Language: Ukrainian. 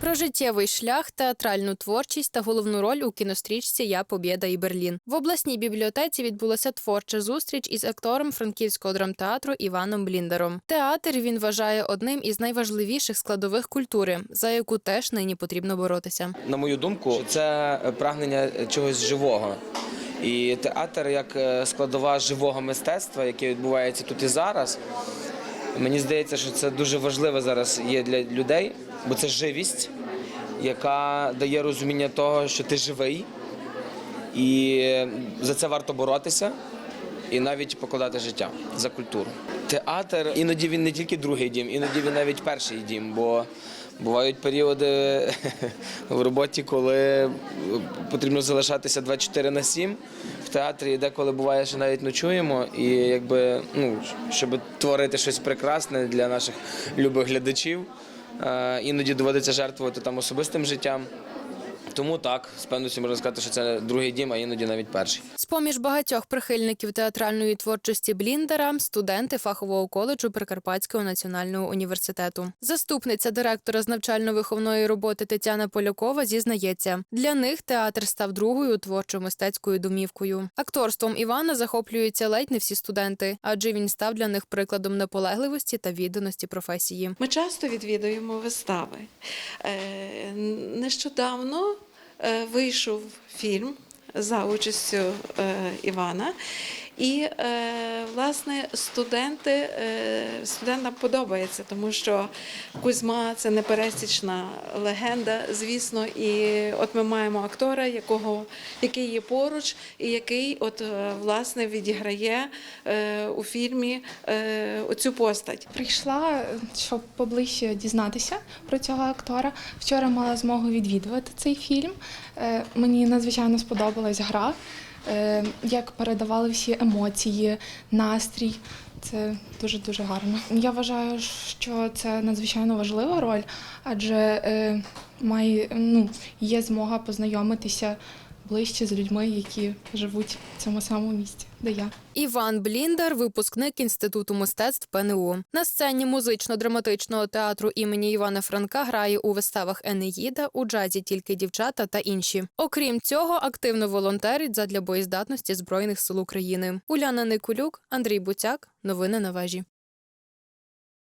Про життєвий шлях, театральну творчість та головну роль у кінострічці Я Побєда і Берлін. В обласній бібліотеці відбулася творча зустріч із актором франківського драмтеатру Іваном Бліндером. Театр він вважає одним із найважливіших складових культури, за яку теж нині потрібно боротися. На мою думку, це прагнення чогось живого. І театр як е, складова живого мистецтва, яке відбувається тут і зараз. Мені здається, що це дуже важливо зараз є для людей, бо це живість, яка дає розуміння того, що ти живий, і за це варто боротися і навіть покладати життя за культуру. Театр іноді він не тільки другий дім, іноді він навіть перший дім, бо бувають періоди в роботі, коли потрібно залишатися 24 на 7 в театрі, деколи буває, що навіть ночуємо, і якби ну щоб творити щось прекрасне для наших любих глядачів. е, Іноді доводиться жертвувати там особистим життям. Тому так, з певністю можна сказати, що це другий дім, а іноді навіть перший. З-поміж багатьох прихильників театральної творчості Бліндера студенти фахового коледжу Прикарпатського національного університету. Заступниця директора з навчально-виховної роботи Тетяна Полякова зізнається, для них театр став другою творчо-мистецькою домівкою. Акторством Івана захоплюються ледь не всі студенти, адже він став для них прикладом наполегливості та відданості професії. Ми часто відвідуємо вистави. Е, Нещодавно вийшов фільм за участю е, Івана. І е, власне студенти е, студентам подобається, тому що Кузьма це непересічна легенда, звісно. І от ми маємо актора, якого який є поруч, і який от е, власне відіграє у фільмі оцю постать. Прийшла, щоб поближче дізнатися про цього актора. Вчора мала змогу відвідувати цей фільм. Мені надзвичайно сподобалась гра, як передавали всі емоції, настрій. Це дуже дуже гарно. Я вважаю, що це надзвичайно важлива роль, адже е, має ну є змога познайомитися ближче з людьми, які живуть в цьому самому місті, де я. Іван Бліндер, випускник інституту мистецтв ПНУ. На сцені музично-драматичного театру імені Івана Франка грає у виставах Енеїда, у джазі тільки дівчата та інші. Окрім цього, активно волонтерить задля боєздатності збройних сил України. Уляна Никулюк, Андрій Буцяк. Новини на вежі.